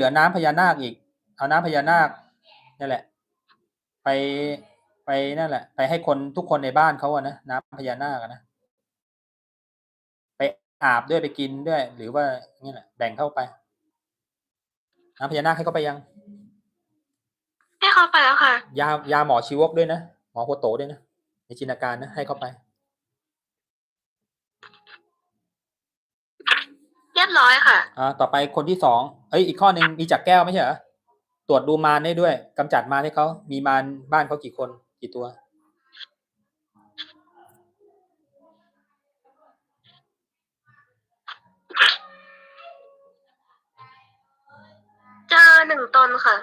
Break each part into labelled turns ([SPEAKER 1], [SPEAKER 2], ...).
[SPEAKER 1] ลือน้ำพญานาคอีก เอาน้ำพญานาคนั่นแหละ ไปไปนั่นแหละ ไปให้คนทุกคนในบ้านเขาอะนะน้ำพญานาคอะนะไปอาบด้วยไปกินด้วย หรือว่านี่แหละแบ่งเข้าไป น้ำพญานาคให้เขาไปยัง
[SPEAKER 2] ให้เขาไปแล้วค่ะ
[SPEAKER 1] ยายาหมอชีวกด้วยนะหมอโคโตะด้วยนะในจินตนาการนะให้เขาไป
[SPEAKER 2] เรีย บร้อยค่ะ
[SPEAKER 1] อ่าต่อไปคนที่สองเอ้ยอีกข้อหนึ่งมีจักรแก้วไม่ใช่เหรอตรวจดูมารได้ด้วยกำจัดมารให้เขามีมารบ้านเขากี่คนกี่ตัว
[SPEAKER 2] เจอหนึ่งตนค่ะ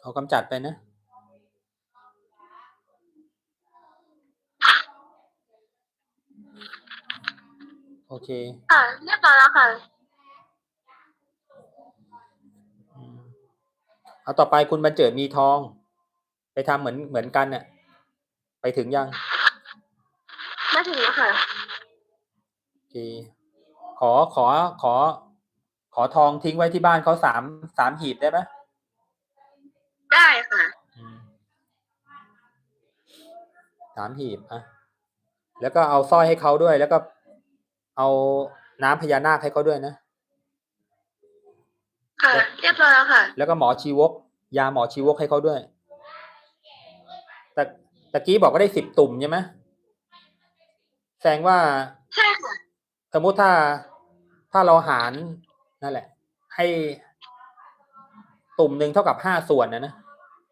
[SPEAKER 1] เอากำจัดไปนะ โอเค
[SPEAKER 2] ค่ะ เรียบร้อยแล้วค่ะ
[SPEAKER 1] อืม เอาต่อไปคุณบรรเจิดมีทอง ไปทำเหมือนเหมือนกันเนี่ยไปถึงยัง
[SPEAKER 2] มาถึงแล้วค่ะ
[SPEAKER 1] โอเคขอขอขอ ขอทองทิ้งไว้ที่บ้านเขาสามสามหีบได้ไหม
[SPEAKER 2] ได้ค่ะ
[SPEAKER 1] อืมสามหีบอะแล้วก็เอาสร้อยให้เขาด้วย แล้วก็เอาน้ำพญานาคให้เขาด้วยนะ
[SPEAKER 2] ค่ะ เรียบร้อยแล้วค่ะ
[SPEAKER 1] แล้วก็หมอชีวก ยาหมอชีวกให้เขาด้วยแต่ตะกี้บอกว่าได้สิบตุ่มใช่ไหมแสดงว่า
[SPEAKER 2] ใช่ค่ะ
[SPEAKER 1] สมมุติถ้าถ้าเราหารนั่นแหละ ให้ตุ่มหนึ่งเท่ากับห้าส่วนนะนะ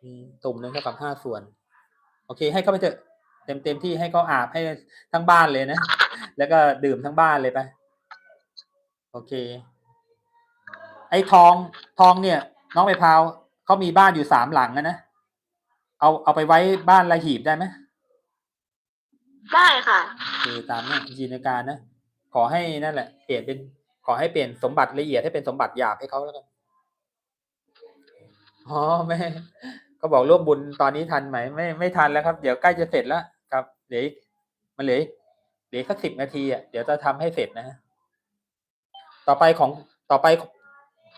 [SPEAKER 1] อืมตุ่มหนึ่งเท่ากับห้าส่วน โอเค ให้เขาไปเถอะเต็มเต็มที่ให้เขาอาบให้ทั้งบ้านเลยนะ แล้วก็ดื่มทั้งบ้านเลยไป โอเค ไอ้ทองทองเนี่ย น้องไปพร้าวเขามีบ้านอยู่สามหลังนะนะ เอาเอาไปไว้บ้านละหีบได้ไหม
[SPEAKER 2] ได้ค่ะ
[SPEAKER 1] คือตามนั้นจินตนาการนะขอให้นั่นแหละเปลี่ยนเป็นขอให้เปลี่ยนสมบัติละเอียดให้เป็นสมบัติหยาบให้เขาแล้วกันอ๋อไม่เขาบอกร่วมบุญตอนนี้ทันไหมไม่ไม่ทันแล้วครับ เดี๋ยวใกล้จะเสร็จแล้วครับเดี๋ยวอีกมันเหลืออีกเหลือสักสิบนาทีอะเดี๋ยวจะทำให้เสร็จนะ ต่อไปของต่อไป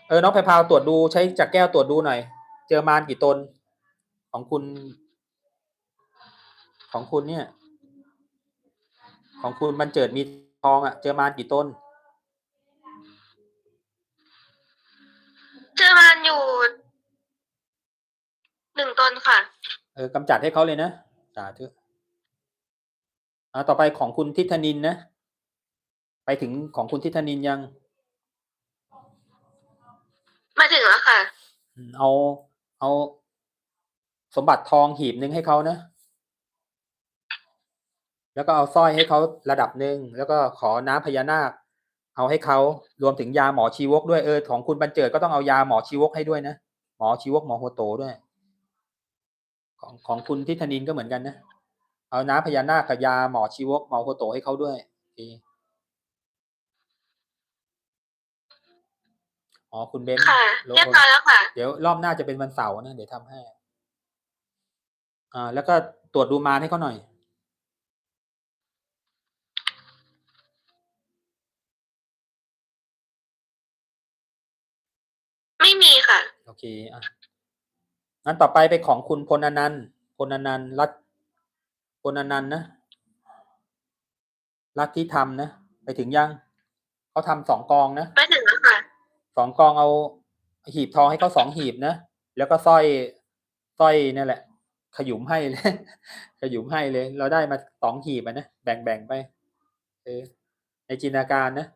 [SPEAKER 1] เออน้องไพพาวตรวจดูใช้จักรแก้วตรวจดูหน่อย เจอมารกี่ตน ของคุณ ของคุณเนี่ย ของคุณบรรเจิดมีทองอะ เจอมารกี่ต้น
[SPEAKER 2] เจอมันอยู่หนึ่งตนค่ะ
[SPEAKER 1] เออกำจัดให้เขาเลยนะสาธุอ่าต่อไปของคุณทิธนินนะ ไปถึงของคุณทิธนินยัง
[SPEAKER 2] มาถึงแล้วค่ะ
[SPEAKER 1] เอา เอา สมบัติทองหีบหนึ่งให้เขานะ แล้วก็เอาสร้อยให้เขาระดับหนึ่ง แล้วก็ขอน้ำพญานาค เอาให้เขารวมถึงยาหมอชีวกด้วยเออของคุณบรรเจิดก็ต้องเอายาหมอชีวกให้ด้วยนะ หมอชีวกหมอโฮโตด้วย ของของคุณทิธนินก็เหมือนกันนะ เอาน้ำพญานาคกับยาหมอชีวกหมอโฮโตให้เขาด้วยโอเค อ๋อคุณเบนซ์
[SPEAKER 2] ค่ะ
[SPEAKER 1] โล
[SPEAKER 2] เรียบร้อยแล้วค่ะ
[SPEAKER 1] เดี๋ยวรอบหน้าจะเป็นวันเสาร์นะเดี๋ยวทำให้ อ่า แล้วก็ตรวจดูมารให้เขาหน่อย
[SPEAKER 2] ไม่มีค่ะ
[SPEAKER 1] โอเคอะงั้นต่อไปไปของคุณพลอนันต์พลอนันต์รัตพลอนันต์นะรัฐที่ทำนะ ไปถึงยังเขาทำสองกองนะ
[SPEAKER 2] มาถึงแล้วค่ะ
[SPEAKER 1] ส องกองเอาหีบทองให้เขาสองหีบนะแล้วก็สร้อยสร้อยนี่แหละ ขยุมให้เลย ขยุมให้เลย เราได้มาสองหีบะนะแบ่งแบ่งไปเออในจินตนาการนะ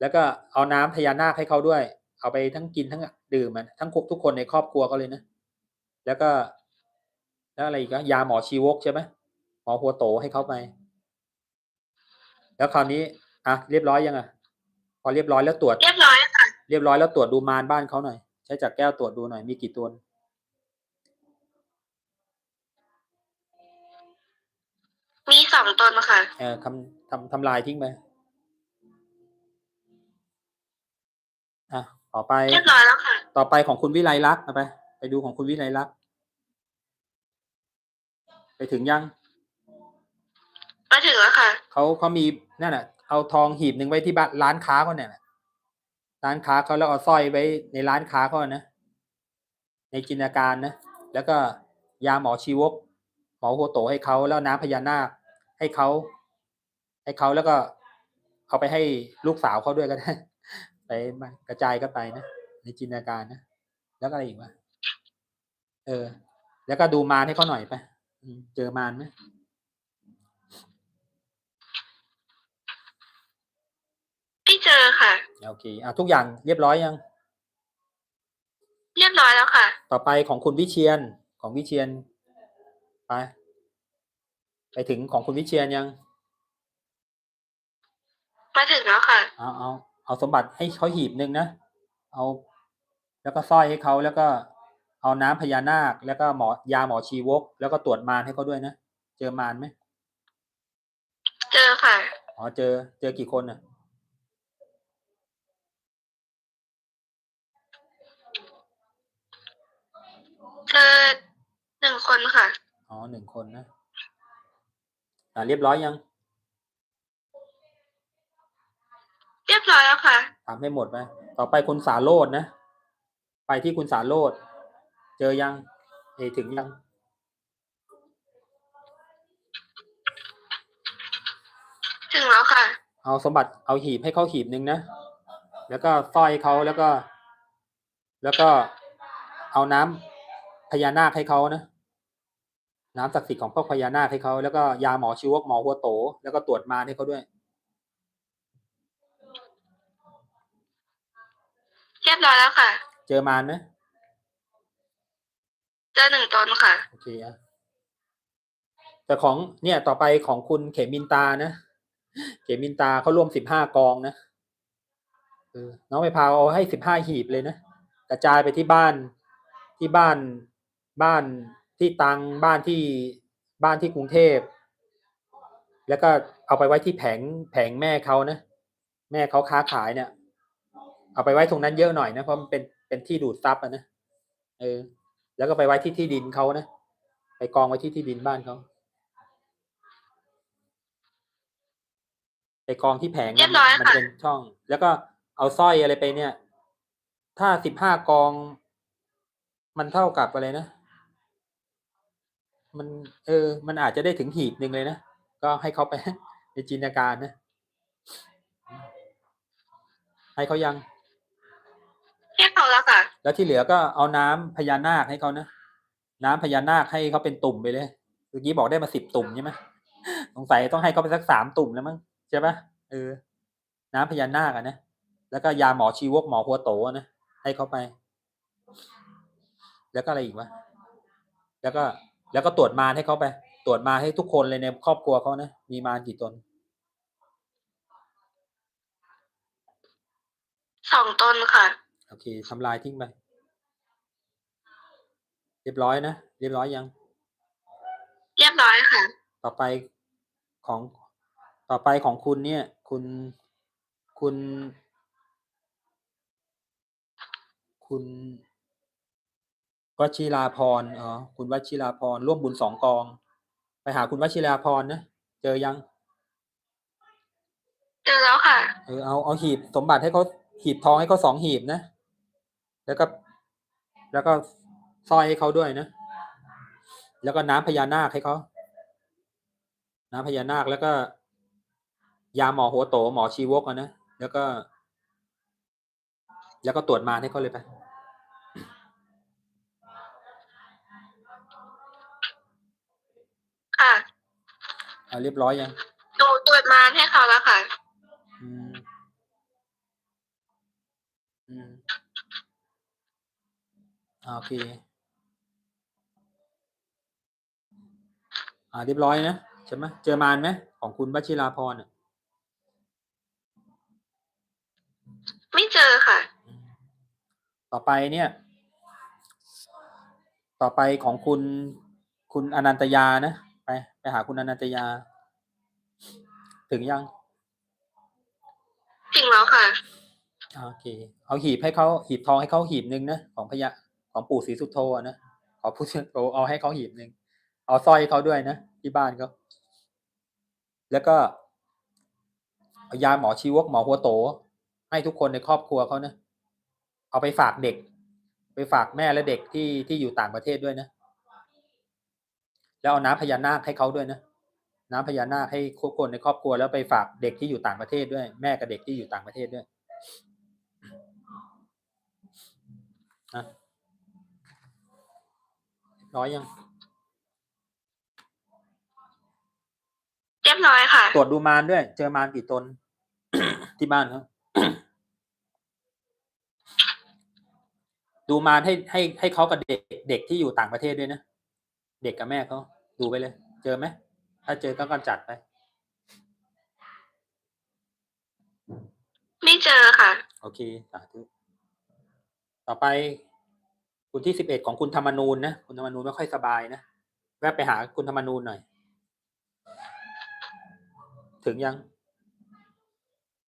[SPEAKER 1] แล้วก็เอาน้ำพญานาคให้เขาด้วย เอาไปทั้งกินทั้งดื่มมันทั้งทุกคนในครอบครัวเขาเลยนะแล้วก็ แล้วอะไรอีกอะยาหมอชีวกใช่ไหมหมอหัวโตให้เขาไป แล้วคราวนี้อะเรียบร้อยยังอะพอเรียบร้อยแล้วตรวจ
[SPEAKER 2] เรียบร้อย
[SPEAKER 1] เรียบร้อยแล้วตรวจดูมารบ้านเขาหน่อย ใช้จักรแก้วตรวจดูหน่อยมีกี่ตัว
[SPEAKER 2] มีสองตนค่ะ
[SPEAKER 1] เออทำทำทำลายทิ้งไปอะต่อไป
[SPEAKER 2] เรียบร้อยแล้วค่ะ
[SPEAKER 1] ต่อไปของคุณวิไลลักษณ์เอาไป ไปดูของคุณวิไลลักษณ์ไปถึงยัง
[SPEAKER 2] มาถึงแล้วค่ะ
[SPEAKER 1] เขาเขามีนั่นน่ะเอาทองหีบหนึ่งไว้ที่บ้านร้านค้าเขาเนี่ยน่ะ ร้านค้าเขาแล้วเอาสร้อยไว้ในร้านค้าเขานะ ในจินตนาการนะ แล้วก็ยาหมอชีวก หมอโฮโตให้เขาแล้วน้ำพญานาคให้เขาให้เขาแล้วก็เอาไปให้ลูกสาวเขาด้วยก็ได้ไปกระจายกันไปนะในจินตนาการนะแล้วก็อะไรอีกวะเออ แล้วก็ดูมารให้เขาหน่อยไปเจอมารไหม
[SPEAKER 2] ไม่ เจอค่ะ
[SPEAKER 1] โอเคอะทุกอย่างเรียบร้อยยัง
[SPEAKER 2] เรียบร้อยแล้วค่ะ
[SPEAKER 1] ต่อไปของคุณวิเชียนของวิเชียนไปไปถึงของคุณวิเชียนยัง
[SPEAKER 2] มาถึงแล้วค่ะ
[SPEAKER 1] เอาเอาเอาสมบัติให้เขาหีบหนึ่งนะ เอา แล้วก็สร้อยให้เขาแล้วก็ เอาน้ำพญานาค แล้วก็หมอยาหมอชีวก แล้วก็ตรวจมารให้เขาด้วยนะ เจอมารไหม
[SPEAKER 2] เจอค่ะ
[SPEAKER 1] อ๋อเจอเจอกี่คนอะ
[SPEAKER 2] เจอหนึ่งคนค่ะ
[SPEAKER 1] อ๋อหนึ่งคนนะ อ่าเรียบร้อยยัง
[SPEAKER 2] เรียบร้อยแล้วค่ะ
[SPEAKER 1] ถามให้หมดไปต่อไปคุณสาโรดนะ ไปที่คุณสาโรดเจอยัง เอยถึงยัง
[SPEAKER 2] ถึงแล้วค่ะ
[SPEAKER 1] เอาสมบัติเอาหีบให้เขาหีบหนึ่งนะ แล้วก็สร้อยเขาแล้วก็ แล้วก็เอาน้ำพ ญานาคให้เขานะน้ำศักดิ์สิทธิ์ของพวกพญานาคให้เขาแล้วก็ยาหมอชีวกหมอหัวโต แล้วก็ตรวจมารให้เขาด้วย
[SPEAKER 2] เรียบร้อยแล้วค่ะ
[SPEAKER 1] เจอมารไหม
[SPEAKER 2] เจอหนึ่งตนค่ะ
[SPEAKER 1] โอเคอะแต่ของเนี่ยต่อไปของคุณเขมินตานะ เขมินตาเขาร่วมสิบห้ากองนะเออน้องไปพาเอาให้สิบห้าหีบเลยนะกระจายไปที่บ้านที่บ้าน บ้านที่ตังบ้านที่บ้านที่กรุงเทพ แล้วก็เอาไปไว้ที่แผงแผงแม่เขานะ แม่เขาค้าขายเนี่ย เอาไปไว้ตรงนั้นเยอะหน่อยนะเพราะมันเป็นเป็นที่ดูดซับอะนะเออ แล้วก็ไปไว้ที่ที่ดินเขานะไปกองไว้ที่ที่ดินบ้านเขาไปกองที่แผง
[SPEAKER 2] เรียบร้อย
[SPEAKER 1] มั
[SPEAKER 2] ค่ะ
[SPEAKER 1] เป็นช่อง แล้วก็เอาสร้อยอะไรไปเนี่ย ถ้าสิบห้ากอง มันเท่ากับอะไรนะ มันเออ มันอาจจะได้ถึงหีบหนึ่งเลยนะ ก็ให้เขาไปในจินตนาการนะ ให้เขายัง
[SPEAKER 2] เรียบร้อยแล้วค่ะ
[SPEAKER 1] แล้วที่เหลือก็เอาน้ำพญานาคให้เขานะ น้ำพญานาคให้เขาเป็นตุ่มไปเลยเมื่อกี้บอกได้มาสิบตุ่มใช่ไหมสงสัยต้องให้เขาไปสักสามตุ่มแล้วมั้งใช่ปะเออ น้ำพญานาคอะนะ แล้วก็ยาหมอชีวกหมอหัวโตอะนะ ให้เขาไป แล้วก็อะไรอีกวะ แล้วก็ แล้วก็ตรวจมารให้เขาไป ตรวจมาให้ทุกคนเลยในครอบครัวเขานะ มีมารกี่ตน
[SPEAKER 2] สองตนค่ะ
[SPEAKER 1] โอเคทำลายทิ้งไป เรียบร้อยนะ เรียบร้อยยัง
[SPEAKER 2] เรียบร้อยค่ะ
[SPEAKER 1] ต่อไปของต่อไปของคุณเนี่ย คุณคุณ คุณ วชิราพรอ๋อคุณวชิราพรร่วมบุญสองกอง ไปหาคุณวชิราพรนะเจอยัง
[SPEAKER 2] เจอแล้วค่ะ
[SPEAKER 1] เออเอาเอาหีบสมบัติให้เขาหีบทองให้เขาสองหีบนะ แล้วก็ แล้วก็สร้อยให้เขาด้วยนะ แล้วก็น้ำพญานาคให้เขาน้ำพญานาคแล้วก็ ยาหมอหัวโตหมอชีวกอะนะแล้วก็ แล้วก็ตรวจมารให้เขาเลยไป เอาเรียบร้อยยัง
[SPEAKER 2] หนูตรวจมารให้เขาแล้วค่ะ
[SPEAKER 1] อืม อืมอ่าโอเค อ่าเรียบร้อยนะใช่ไหมเจอมารไหมของคุณวชิราพรอะ
[SPEAKER 2] ไม่เจอค่ะ
[SPEAKER 1] อืมต่อไปเนี่ย ต่อไปของคุณคุณอนันตยานะไปไป หาคุณอนันตยา ถึงยัง
[SPEAKER 2] ถึงแล้วค่ะ
[SPEAKER 1] อ่าโอเคเอาหีบให้เขาหีบทองให้เขาหีบหนึ่งนะของพญาของปู่ศรีสุโธอะนะขอพูดโอเอาให้เขาหีบหนึ่งเอาสร้อยให้เขาด้วยนะที่บ้านเขาแล้วก็เอายาหมอชีวกหมอหัวโต ให้ทุกคนในครอบครัวเขานะเอาไปฝากเด็ก ไปฝากแม่และเด็กที่ที่อยู่ต่างประเทศด้วยนะ แล้วเอาน้ำพญานาคให้เขาด้วยนะน้ำพญานาคให้ทุกคนในครอบครัวแล้วไปฝากเด็กที่อยู่ต่างประเทศด้วย แม่กับเด็กที่อยู่ต่างประเทศด้วยนะร้อยยัง
[SPEAKER 2] เรียบร้อยค่ะ
[SPEAKER 1] ตรวจดูมารด้วย เจอมารกี่ตน ที่บ้านเขาดูมารให้ให้ให้เขากับเด็กเด็กที่อยู่ต่างประเทศด้วยนะ เด็กกับแม่เขาดูไปเลย เจอไหมถ้าเจอก็กำจัดไป
[SPEAKER 2] ไม่เจอค่ะ
[SPEAKER 1] โอเคสาธุต่อไป คุณที่สิบเอ็ดของคุณธรรมนูญนะคุณธรรมนูญไม่ค่อยสบายนะแวะไปหาคุณธรรมนูญหน่อย ถึงยัง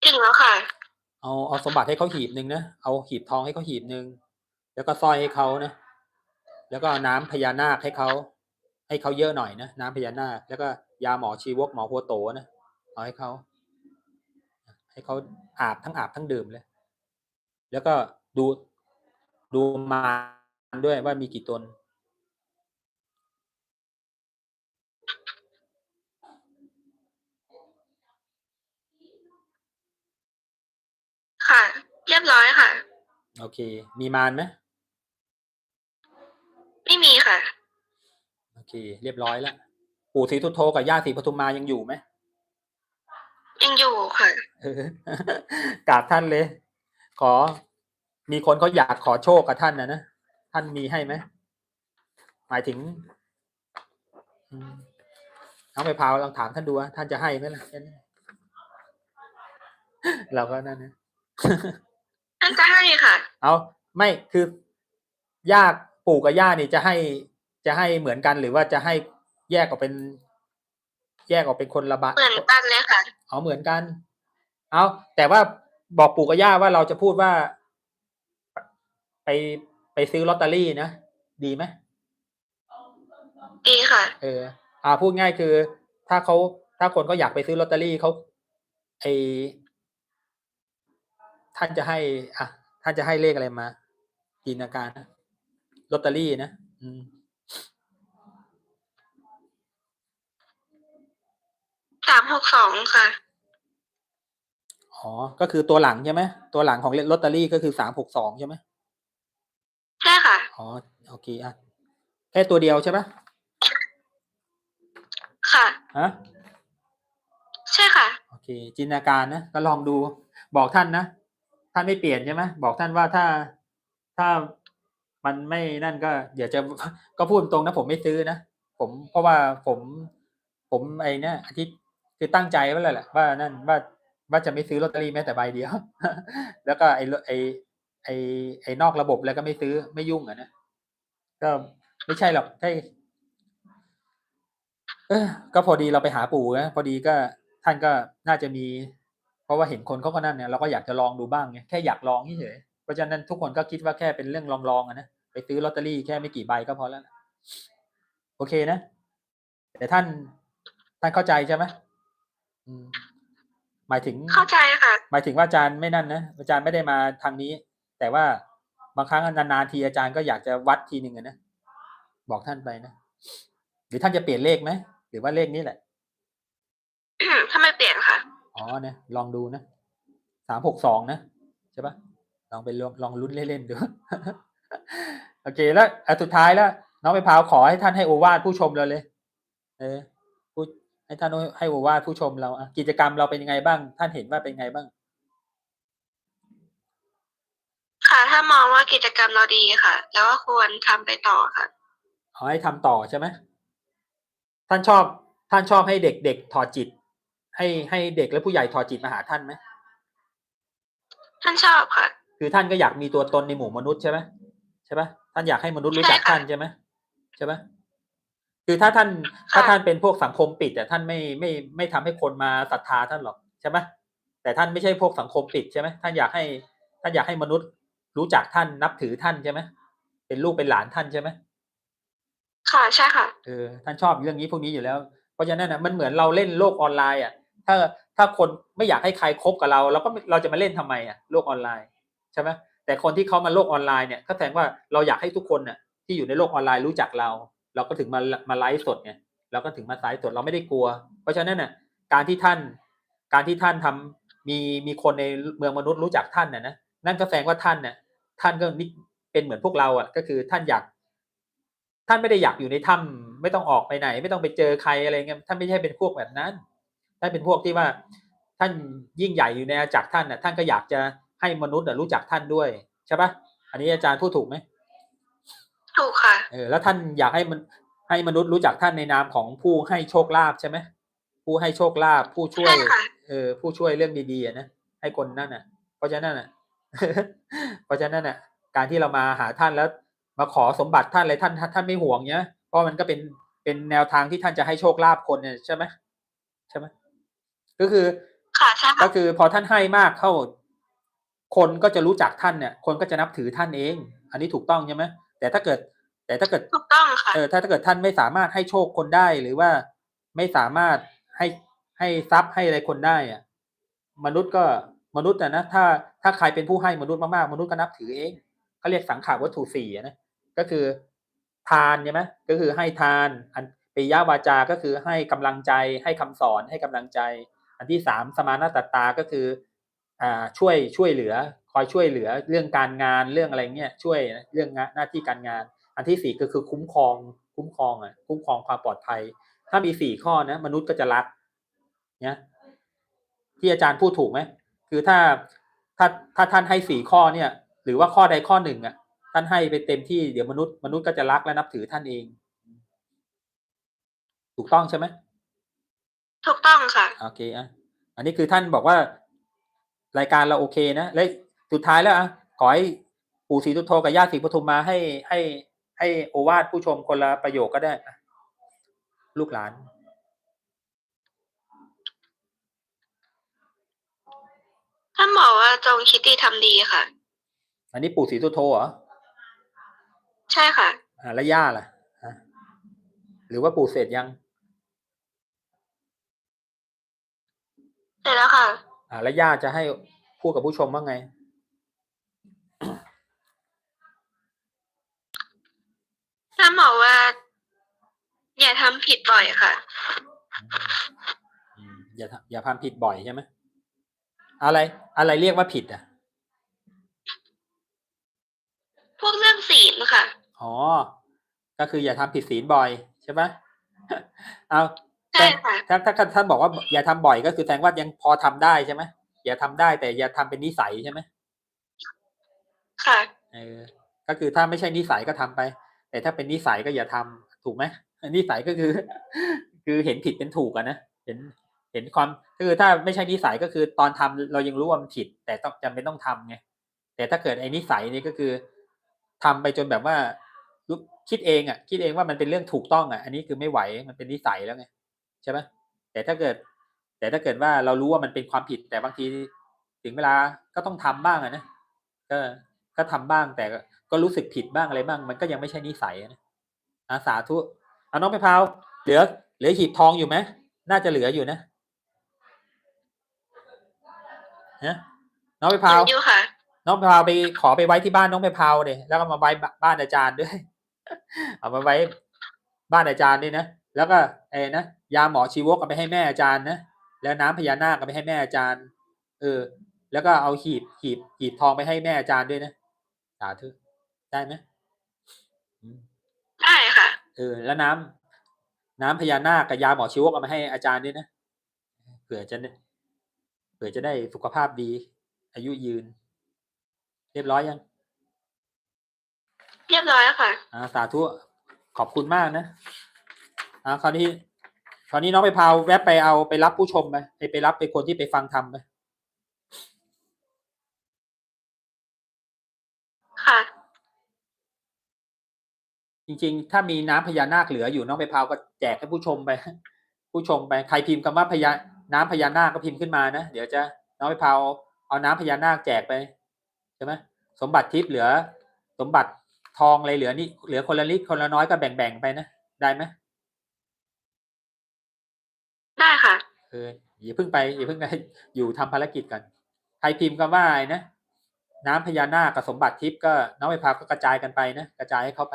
[SPEAKER 2] ถึงแล้วค่ะ
[SPEAKER 1] เอาเอาสมบัติให้เขาหีบหนึ่งนะเอาหีบทองให้เขาหีบหนึ่งแล้วก็สร้อยให้เขานะแล้วก็เอาน้ำพญานาคให้เขา ให้เขาเยอะหน่อยนะน้ำพญานาคแล้วก็ยาหมอชีวกหมอพัวโตนะเอาให้เขาให้เขาอาบทั้งอาบทั้งดื่มเลย แล้วก็ดูดูมารด้วยว่ามีกี่ตน
[SPEAKER 2] ค่ะ เรียบร้อยค่ะ
[SPEAKER 1] โอเค มีมารไหม
[SPEAKER 2] ไม่มีค่ะ
[SPEAKER 1] โอ เค เรียบร้อยแล้วปู่ศรีทุโทกับย่าศรีปทุมมายังอยู่ไหม
[SPEAKER 2] ยังอยู่ค่ะ
[SPEAKER 1] เออกราบท่านเลย ขอ มีคนเขาอยากขอโชคกับท่านนะนะท่านมีให้ไหมหมายถึงอืมน้องไปพาวลองถามท่านดูว่าท่านจะให้ไหมล่ะแค่นี้เราก็นั่นนะ
[SPEAKER 2] ท่านจะให้ค่ะ
[SPEAKER 1] เอาไม่คือย่าปู่กับย่านี่จะให้ จะให้เหมือนกันหรือว่าจะให้แยกออกเป็น แยกออกเป็นคนละบะ
[SPEAKER 2] เหมือนกันเลยค่ะ
[SPEAKER 1] อ๋อเหมือนกัน เอาแต่ว่าบอกปู่กับย่าว่าเราจะพูดว่า ไปไปซื้อลอตเตอรี่นะดีไหม
[SPEAKER 2] ดีค่ะ
[SPEAKER 1] เออ อ่าพูดง่ายคือ ถ้าเขาถ้าคนก็อยากไปซื้อลอตเตอรี่เขาไอท่านจะให้ อะ ท่านจะให้เลขอะไรมาจินตนาการนะลอตเตอรี่นะอืม
[SPEAKER 2] สามหกสองค่ะ
[SPEAKER 1] อ๋อ ก็คือตัวหลังใช่ไหม ตัวหลังของลอตเตอรี่ก็คือสามหกสองใช่ไหม
[SPEAKER 2] ใช่ค่ะ
[SPEAKER 1] อ๋อ โอเคอะแค่ตัวเดียวใช่ปะ
[SPEAKER 2] ค่ะ
[SPEAKER 1] ฮะ
[SPEAKER 2] ใช่ค่ะ
[SPEAKER 1] โอเค จินตนาการนะ ก็ลองดู บอกท่านนะ ท่านไม่เปลี่ยนใช่ไหมบอกท่านว่าถ้า ถ้ามันไม่นั่นก็เดี๋ยวจะ ก็พูดตรงนะผมไม่ซื้อนะ ผม เพราะว่าผม ผมไอ้เนี่ยอาทิตย์ คือตั้งใจไว้แล้วแหละว่านั่นว่าว่าจะไม่ซื้อลอตเตอรี่แม้แต่ใบเดียว แล้วก็ไอ้ไอ้ไอ้ไอ้นอกระบบแล้วก็ไม่ซื้อไม่ยุ่งอะนะก็ไม่ใช่หรอกใช่เออก็พอดีเราไปหาปู่นะพอดีก็ท่านก็น่าจะมี เพราะว่าเห็นคนเขาก็นั่นเนี่ยเราก็อยากจะลองดูบ้างไงแค่อยากลองเฉยเพราะฉะนั้นทุกคนก็คิดว่าแค่เป็นเรื่องลองๆอะนะไปซื้อลอตเตอรี่แค่ไม่กี่ใบก็พอแล้ว โอเคนะแต่ท่านท่านเข้าใจใช่ไหม หมายถึง
[SPEAKER 2] เข้าใจค่ะ
[SPEAKER 1] หมายถึงว่าอาจารย์ไม่นั่นนะอาจารย์ไม่ได้มาทางนี้ แต่ว่าบางครั้งนานๆทีอาจารย์ก็อยากจะวัดทีหนึ่งอะนะบอกท่านไปนะหรือท่านจะเปลี่ยนเลขไหมหรือว่าเลขนี้แหละ
[SPEAKER 2] ถ้าไม่เปลี่ยนค่ะ
[SPEAKER 1] อ๋อเนี่ยลองดูนะสามหกสองนะใช่ปะลองไปลองลองลุ้นเล่นๆดูโอเคแล้วอะสุดท้ายแล้ว น้องไปพาวขอให้ท่านให้โอวาทผู้ชมเราเลย เออผู้ ให้ท่านให้โอวาทผู้ชมเราอะกิจกรรมเราเป็นยังไงบ้าง ท่านเห็นว่าเป็นไงบ้าง
[SPEAKER 2] ค่ะ ถ้ามองว่ากิจกรรมเราดีค่ะ แล้วก็ควรทำไปต่อค่ะ
[SPEAKER 1] ขอให้ทำต่อใช่ไหมท่านชอบท่านชอบให้เด็กเด็กถอดจิต ให้ให้เด็กและผู้ใหญ่ถอดจิตมาหาท่านไหม
[SPEAKER 2] ท่านชอบค่ะ
[SPEAKER 1] คือท่านก็อยากมีตัวตนในหมู่มนุษย์ใช่ไหมใช่ปะท่านอยากให้มนุษย์รู้จัก
[SPEAKER 2] ใช่ค่ะ
[SPEAKER 1] ท่านใช่ไหมใช่ปะ คือถ้าท่าน
[SPEAKER 2] ค่ะ
[SPEAKER 1] ถ้าท่านเป็นพวกสังคมปิดแต่ท่านไม่ไม่ไม่ทำให้คนมาศรัทธาท่านหรอกใช่ไหมแต่ท่านไม่ใช่พวกสังคมปิดใช่ไหมท่านอยากให้ท่านอยากให้มนุษย์ รู้จักท่านนับถือท่านใช่ไหมเป็นลูกเป็นหลานท่านใช่ไหม
[SPEAKER 2] ค่ะใช่ค่ะ
[SPEAKER 1] เออท่านชอบเรื่องนี้พวกนี้อยู่แล้ว เพราะฉะนั้นนะมันเหมือนเราเล่นโลกออนไลน์อะ ถ้าถ้าคนไม่อยากให้ใครคบกับเราเราก็ไม่เราจะมาเล่นทำไมอะโลกออนไลน์ใช่ไหมแต่คนที่เขามาโลกออนไลน์เนี่ยก็แสดงว่าเราอยากให้ทุกคนน่ะที่อยู่ในโลกออนไลน์รู้จักเรา เราก็ถึงมามาไลฟ์สดไงเราก็ถึงมาไลฟ์สดเราไม่ได้กลัว เพราะฉะนั้นน่ะการที่ท่านการที่ท่านทำมีมีคนในเมืองมนุษย์รู้จักท่านน่ะนะนั่นก็แสดงว่าท่านน่ะท่านก็เป็นเหมือนพวกเราอะก็คือท่านอยาก ท่านไม่ได้อยากอยู่ในถ้ำไม่ต้องออกไปไหน ไม่ต้องไปเจอใครอะไรเงี้ยท่านไม่ใช่เป็นพวกแบบนั้นท่านเป็นพวกที่ว่าท่านยิ่งใหญ่อยู่ในอาจักรท่านน่ะท่านก็อยากจะให้มนุษย์รู้จักท่านด้วยใช่ปะอันนี้อาจารย์พูดถูกไหม
[SPEAKER 2] ถูกค่ะ
[SPEAKER 1] เออแล้วท่านอยากให้มันให้มนุษย์รู้จักท่านในนามของผู้ให้โชคลาภใช่ไหมผู้ให้โชคลาภผู้ช่วย
[SPEAKER 2] ใช่ค่ะ
[SPEAKER 1] เออ ผู้ช่วยเรื่องดีๆอะนะให้คนนั่นน่ะ เพราะฉะนั้นน่ะ เพราะฉะนั้นน่ะ การที่เรามาหาท่านแล้วมาขอสมบัติท่านอะไรท่านท่านท่านไม่ห่วงเนี้ยเพราะมันก็เป็นเป็นแนวทางที่ท่านจะให้โชคลาภคนเนี่ยใช่ไหมใช่ไหมก็คือ
[SPEAKER 2] ค่ะใช่
[SPEAKER 1] ก็
[SPEAKER 2] ค่ะ
[SPEAKER 1] คือพอท่านให้มากเข้า คนก็จะรู้จักท่านเนี่ย คนก็จะนับถือท่านเอง อันนี้ถูกต้องใช่ไหม แต่ถ้าเกิด แต่ถ้าเกิด
[SPEAKER 2] ถูกต้องค่ะ
[SPEAKER 1] เออถ้าถ้าเกิดท่านไม่สามารถให้โชคคนได้หรือว่าไม่สามารถให้ให้ทรัพย์ให้อะไรคนได้อะมนุษย์ก็มนุษย์อะนะถ้าถ้าใครเป็นผู้ให้มนุษย์มากๆมนุษย์ก็นับถือเองเขาเรียกสังขารวัตถุสี่อะนะก็คือทานใช่ไหมก็คือให้ทาน อันปิยวาจาก็คือให้กำลังใจ ให้คำสอนให้กำลังใจ อันที่สามสมานาตตาก็คืออ่าช่วยช่วยเหลือคอยช่วยเหลือเรื่องการงานเรื่องอะไรเงี้ยช่วยเรื่องงานหน้าที่การงาน อันที่สี่ก็คือคุ้มครอง คุ้มครองอะคุ้มครองความปลอดภัย ถ้ามีสี่ข้อนะ มนุษย์ก็จะรักเนี่ยที่อาจารย์พูดถูกไหมคือถ้าถ้าถ้าท่านให้สี่ข้อเนี่ย หรือว่าข้อใดข้อหนึ่งอะ ท่านให้ไปเต็มที่เดี๋ยวมนุษย์มนุษย์ก็จะรักและนับถือท่านเอง ถูกต้องใช่ไหม
[SPEAKER 2] ถูกต้องค่ะ
[SPEAKER 1] โอเคอะอันนี้คือท่านบอกว่ารายการเราโอเคนะและ สุดท้ายแล้วอะขอให้ปู่ศรีสุโธกับย่าศรีปทุมมาให้ให้ให้โอวาทผู้ชมคนละประโยคก็ได้อะลูกหลาน
[SPEAKER 2] ท่านบอกว่าจงคิดดีทำดีค่ะ
[SPEAKER 1] อันนี้ปู่ศรีสุโธเหรอ
[SPEAKER 2] ใช่ค่ะ
[SPEAKER 1] อ่าแล้วย่าล่ะอะหรือว่าปู่เสร็จยัง
[SPEAKER 2] เสร็จแล้วค่ะ
[SPEAKER 1] อ่าแล้วย่าจะให้พูดกับผู้ชมว่าไง
[SPEAKER 2] ท่านบอกว่า อย่าทำผิดบ่อยค่ะ
[SPEAKER 1] อืมอย่าทำอย่าทำผิดบ่อยใช่ไหมอะไร อะไรเรียกว่าผิดอะ
[SPEAKER 2] พวกเรื่องศีลค่ะ
[SPEAKER 1] อ๋อ ก็คืออย่าทำผิดศีลบ่อยใช่ไหม เอา
[SPEAKER 2] ใช่ค่ะ
[SPEAKER 1] ถ้าถ้าถ้าท่านบอกว่าอย่าทำบ่อยก็คือแสดงว่ายังพอทำได้ใช่ไหมอย่าทำได้แต่อย่าทำเป็นนิสัยใช่ไหม
[SPEAKER 2] ค่ะ
[SPEAKER 1] เออ ก็คือถ้าไม่ใช่นิสัยก็ทำไป แต่ถ้าเป็นนิสัยก็อย่าทำถูกไหมนิสัยก็คือ คือเห็นผิดเป็นถูกอะนะเห็นเห็นความคือถ้าไม่ใช่นิสัยก็คือตอนทำเรายังรู้ว่ามันผิด แต่ต้องจำเป็นต้องทำไงแต่ถ้าเกิดไอ้นิสัยนี่ก็คือทำไปจนแบบว่าคิดเองอะคิดเองว่ามันเป็นเรื่องถูกต้องอะ อันนี้คือไม่ไหวมันเป็นนิสัยแล้วไงใช่ไหมแต่ถ้าเกิด แต่ถ้าเกิดว่าเรารู้ว่ามันเป็นความผิด แต่บางทีถึงเวลาก็ต้องทำบ้างอะนะก็ก็ทำบ้างแต่ ก็ก็รู้สึกผิดบ้างอะไรบ้าง มันก็ยังไม่ใช่นิสัยอะนะอาสาธุเอาน้องไปพราวเหลือ เหลือหีบทองอยู่ไหมน่าจะเหลืออยู่นะนะน้องไปพราว
[SPEAKER 2] อยู่ค่ะ
[SPEAKER 1] น้องไปพาวไปขอไปไว้ที่บ้านน้องไปพาวเลยแล้วก็มาไว้บ้านอาจารย์ด้วย เอามาไว้บ้านอาจารย์ด้วยนะแล้วก็เอ้นะยาหมอชีวกเอาไปให้แม่อาจารย์นะแล้วน้ำพญานาคเอาไปให้แม่อาจารย์ เออ แล้วก็เอาหีบหีบหีบทองไปให้แม่อาจารย์ด้วยนะสาธุ ได้ไหมอืม
[SPEAKER 2] ได้ค่ะ
[SPEAKER 1] เออ แล้วน้ำน้ำพญานาคกับยาหมอชีวกเอามาให้อาจารย์ด้วยนะเผื่อจะได้เผื่อจะได้สุขภาพดี อายุยืน เรียบร้อยยัง
[SPEAKER 2] เรียบร้อยแล้วค่ะ
[SPEAKER 1] อ่าสาธุขอบคุณมากนะอ่าคราวนี้คราวนี้น้องไปพาวแวบไปเอาไปรับผู้ชมไปไปไปรับไปคนที่ไปฟังธรรมไป
[SPEAKER 2] ค่ะ
[SPEAKER 1] จริงๆ ถ้ามีน้ำพญานาคเหลืออยู่น้องไปพาวก็แจกให้ผู้ชมไป ผู้ชมไปใครพิมพ์คำว่าพญาน้ำพญานาคก็พิมพ์ขึ้นมานะเดี๋ยวจะน้องไปพาวเอาน้ำพญานาคแจกไปใช่ไหมสมบัติทิพย์เหลือ สมบัติทองอะไรเหลือนี่เหลือคนละนิดคนละน้อยก็แบ่งๆไปนะได้ไหม
[SPEAKER 2] ได้ค่ะ
[SPEAKER 1] เอออย่าเพิ่งไปอย่าเพิ่งไปอยู่ทำภารกิจกันใครพิมพ์ก็ว่าไอ้นะน้ำพญานาคกับสมบัติทิพย์ก็น้องไฟพาก็กระจายกันไปนะกระจายให้เข้าไป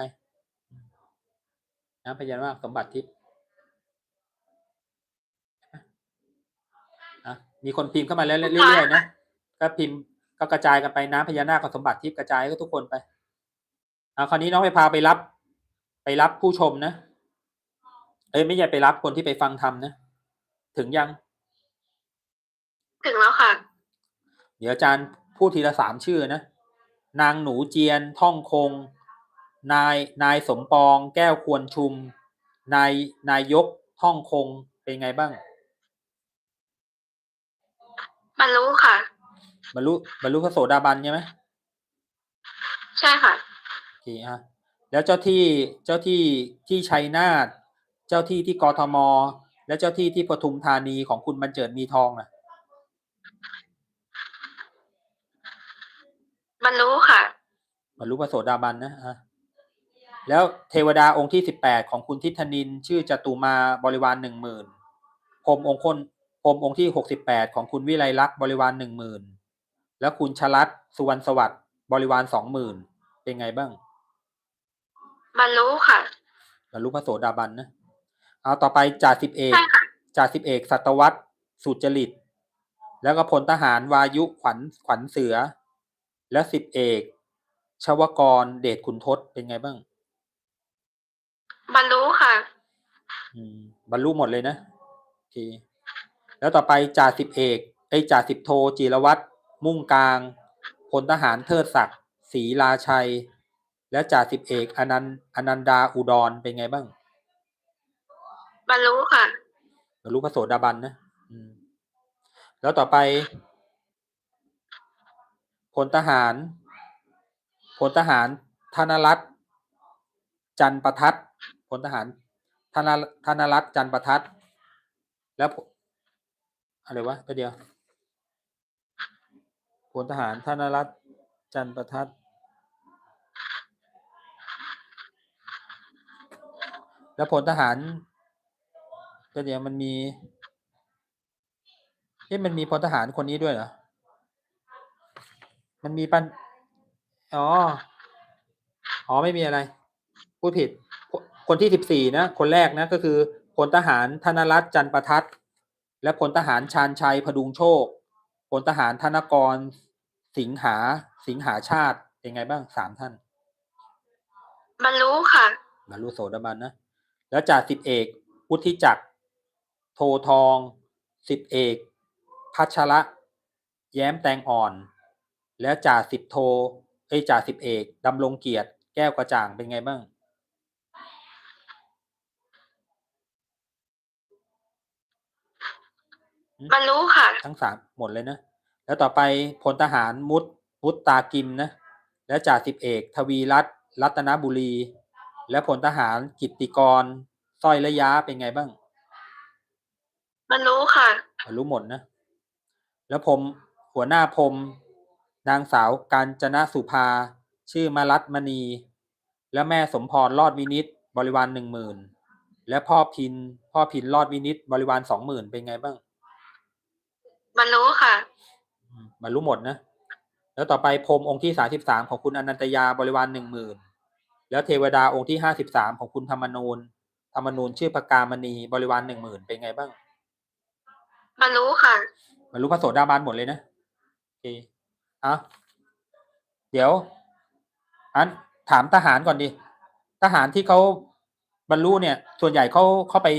[SPEAKER 1] น้ำพญานาคสมบัติทิพย์อะมีคนพิมพ์เข้ามาแล้วเรื่อยๆนะก็พิมพ์ก็กระจายกันไปน้ำพญานาคกับสมบัติทิพย์กระจายให้ทุกคนไปเอาคราวนี้น้องไฟพาไปรับ ไปรับผู้ชมนะ เอ้ยไม่ใช่ไปรับคนที่ไปฟังธรรมนะ ถึงยัง
[SPEAKER 2] ถึงแล้วค่ะ
[SPEAKER 1] เดี๋ยวอาจารย์พูดทีละสามชื่อนะ นางหนูเจียน ท่องคง นายนายสมปองแก้วควรชุม นายนายกท่องคงเป็นไงบ้าง
[SPEAKER 2] บรรลุค่ะ
[SPEAKER 1] บรรลุบรรลุพระโสดาบันใช่ไหม
[SPEAKER 2] ใช่ค่ะ
[SPEAKER 1] โอเคอะแล้วเจ้าที่เจ้าที่ที่ชัยนาทเจ้าที่ที่กทม และเจ้าที่ที่ปทุมธานีของคุณบรรเจิดมีทองอะ
[SPEAKER 2] บรรลุค่ะ
[SPEAKER 1] บรรลุพระโสดาบันนะอะ แล้วเทวดาองค์ที่สิบแปดของคุณทิศนิน ชื่อจตุมาบริวารหนึ่งหมื่นพรหมองค์คนพรหมองค์ที่หกสิบแปดของคุณวิไลลักษณ์บริวารหนึ่งหมื่นแล้วคุณชลัดสุวรรณสวัสดิ์บริวารสองหมื่นเป็นไงบ้าง
[SPEAKER 2] บรรลุค่ะ
[SPEAKER 1] บรรลุพระโสดาบันนะเอาต่อไปจ่าสิบเอก
[SPEAKER 2] ใช่ค่ะ
[SPEAKER 1] จ่าสิบเอกสัตวัตสุจริต แล้วก็พลทหารวายุขวัญขวัญเสือ และสิบเอก ชวกรเดชขุนทศเป็นไงบ้าง
[SPEAKER 2] บรรลุค่ะ
[SPEAKER 1] อืมบรรลุหมดเลยนะโอเคแล้วต่อไปจ่าสิบเอกไอยจ่าสิบโทจิรวัตรมุ่งกลางพลทหารเทิดศักดิ์ศรีราชัย และจ่าสิบเอกอนันต์อนันดาอุดรเป็นไงบ้าง
[SPEAKER 2] บรรลุค่ะ
[SPEAKER 1] บรรลุพระโสดาบันนะอืมแล้วต่อไปพลทหารพลทหารธนรัตน์จันประทัดพ ลทหารธนธนรัตน์จันประทัดแล้วอะไรวะไปเดียวพลทหารธนรัตน์จันประทัดแล้วพลทหารก็เดี๋ยวมันมีเอ๊ะมันมีพลทหารคนนี้ด้วยเหรอมันมีปันอ๋อ อ๋อ ไม่มีอะไร พูดผิด คนคนที่สิบสี่นะคนแรกนะก็คือพลทหารธนรัตน์จันประทัดและพลทหารชาญชัยพดุงโชคพลทหารธนกร สิงหาสิงหาชาติเป็นไงบ้างสามท่าน
[SPEAKER 2] บรรลุค่ะ
[SPEAKER 1] บรรลุโสดาบันนะแล้วจ่าสิบเอกวุฒิจักร โททองสิบเอกพัชระ แย้มแตงอ่อน แล้วจ่าสิบโทเอ้ยจ่าสิบเอกดำรงเกียรติแก้วกระจ่างเป็นไงบ้าง
[SPEAKER 2] บรรลุค่ะ
[SPEAKER 1] ทั้งสามหมดเลยนะ แล้วต่อไปพลทหารมุดมุตตากิมนะ แล้วจ่าสิบเอก ทวีรัตน์รัตนบุรี และพลทหารกิตติกรสร้อยระยะเป็นไงบ้าง
[SPEAKER 2] บรรลุค่ะ
[SPEAKER 1] บรรลุหมดนะ แล้วผมหัวหน้าพรมนางสาวกาญจนสุภา ชื่อมารัตมณี และแม่สมพรรอดวินิตบริวารหนึ่งหมื่นและพ่อพิน พ่อพินรอดวินิตบริวารสองหมื่นเป็นไงบ้าง
[SPEAKER 2] บรรลุค่ะ
[SPEAKER 1] อืมบรรลุหมดนะ แล้วต่อไปพรมองค์ที่สาสิบสามของคุณอนันตยาบริวารหนึ่งหมื่นแล้วเทวดาองค์ที่ห้าสิบสามของคุณธรรมนูญธรรมนูญชื่อพกามณีบริวารหนึ่งหมื่นเป็นไงบ้าง
[SPEAKER 2] บรรลุค่ะ
[SPEAKER 1] บรรลุพระโสดาบันหมดเลยนะโอเคอะเดี๋ยวอันถามทหารก่อนดิทหารที่เขาบรรลุเนี่ย ส่วนใหญ่เขาเขาไป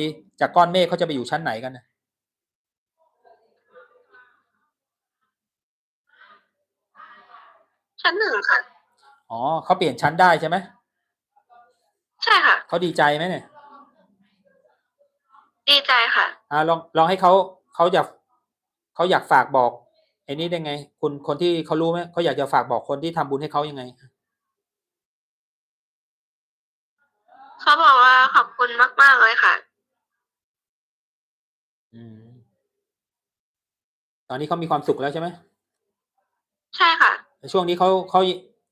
[SPEAKER 1] จากก้อนเมฆเขาจะไปอยู่ชั้นไหนกันนะ
[SPEAKER 2] ชั้นหนึ่งค่ะ
[SPEAKER 1] อ๋อเขาเปลี่ยนชั้นได้ใช่ไหม
[SPEAKER 2] ใช่ค่ะ
[SPEAKER 1] เขาดีใจไหมเนี่ย
[SPEAKER 2] ดีใจค่ะ
[SPEAKER 1] อ่าลองลองให้เขาเขาอยากเขาอยากฝากบอกไอ้นี่ได้ไง คุณคนที่เขารู้ไหมเขาอยากจะฝากบอกคนที่ทำบุญให้เขายังไง
[SPEAKER 2] เขาบอกว่าขอบคุณมากๆเลยค่ะ
[SPEAKER 1] อืม ตอนนี้เขามีความสุขแล้วใช่ไหม
[SPEAKER 2] ใช่ค่ะ
[SPEAKER 1] แต่ ช่วงนี้เขาเขา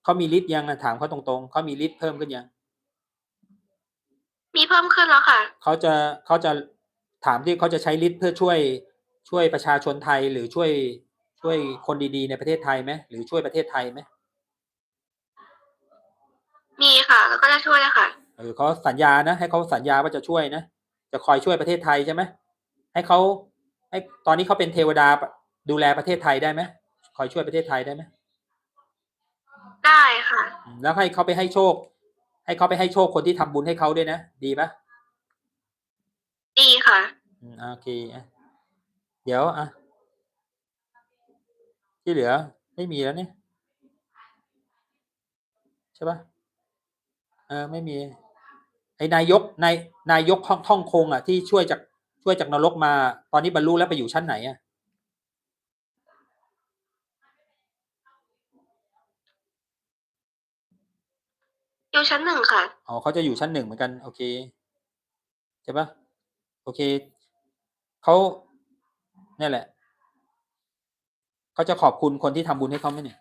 [SPEAKER 1] เขามีฤทธิ์ยังนะถามเขาตรงๆเขามีฤทธิ์เพิ่มขึ้นยัง
[SPEAKER 2] มีเพิ่มขึ้นแล้วค่ะ
[SPEAKER 1] เขาจะเขาจะถามที่เขาจะใช้ฤทธิ์เพื่อช่วยช่วยประชาชนไทยหรือช่วยช่วยคนดีๆ ในประเทศไทยไหมหรือช่วยประเทศไทยไหม
[SPEAKER 2] มีค่ะแล้วก็จะช่วยค่ะ
[SPEAKER 1] เออเขาสัญญานะ ให้เขาสัญญาว่าจะช่วยนะจะคอยช่วยประเทศไทยใช่ไหมให้เขาให้ตอนนี้เขาเป็นเทวดาดูแลประเทศไทยได้ไหมคอยช่วยประเทศไทยได้ไหม
[SPEAKER 2] ได้ค่ะ
[SPEAKER 1] อืมแล้วให้เขาไปให้โชค ให้เขาไปให้โชคคนที่ทำบุญให้เขาด้วยนะ ดีไหม
[SPEAKER 2] ดีค่ะ
[SPEAKER 1] อืมอะโอเคอะเดี๋ยวอะที่เหลือไม่มีแล้วเนี่ยใช่ปะเออไม่มี ไอ้นายกนายนายกฮ่องฮ่องกงอะที่ช่วยจากช่วยจากนรกมา ตอนนี้บรรลุแล้วไปอยู่ชั้นไหนอะ
[SPEAKER 2] อยู่ชั้นหนึ่งค่ะ
[SPEAKER 1] อ๋อเขาจะอยู่ชั้นหนึ่งเหมือนกัน โอเคใช่ปะโอเคเขาเนี่ยแหละเขาจะขอบคุณคนที่ทำบุญให้เขาไหมเนี่ย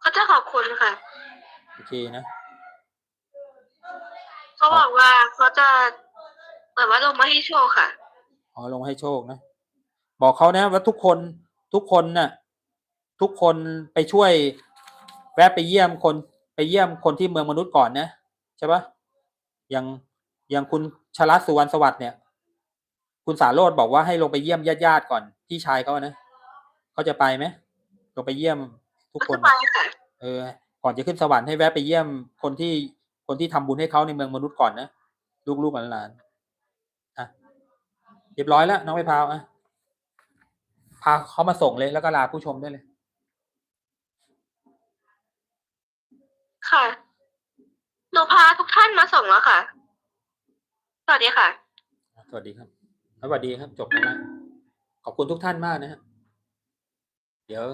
[SPEAKER 2] เขาจะขอบคุณค่ะ
[SPEAKER 1] โอเคนะ
[SPEAKER 2] เขาบอกว่าเขาจะเหมือนว่าลงมาให้โชคค่ะ
[SPEAKER 1] อ๋อลงให้โชคนะ บอกเขานะว่าทุกคนทุกคนน่ะ ทุกคนไปช่วยแวะไปเยี่ยมคนไปเยี่ยมคนที่เมืองมนุษย์ก่อนนะใช่ปะอย่างอย่างคุณชลัดสุวรรณสวัสดิ์เนี่ย คุณสาโรธบอกว่าให้ลงไปเยี่ยมญาติญาติๆก่อนพี่ชายเขานะเขาจะไปไหมลงไปเยี่ยมทุก
[SPEAKER 2] เขา
[SPEAKER 1] คน
[SPEAKER 2] จะไปค่ะ
[SPEAKER 1] เออ ก่อนจะขึ้นสวรรค์ให้แวะไปเยี่ยมคนที่คนที่ทำบุญให้เขาในเมืองมนุษย์ก่อนนะลูกๆหลานๆอะเรียบร้อยแล้วน้องไปพาวอะพาเขามาส่งเลยแล้วก็ลาผู้ชมได้เลย
[SPEAKER 2] ค่ะ หนูพาทุกท่านมาส่งแล้วค่ะ สวัสดีค่ะ
[SPEAKER 1] สวัสดีครับ สวัสดีครับ จบแล้วนะ ขอบคุณทุกท่านมากนะฮะ เดี๋ยว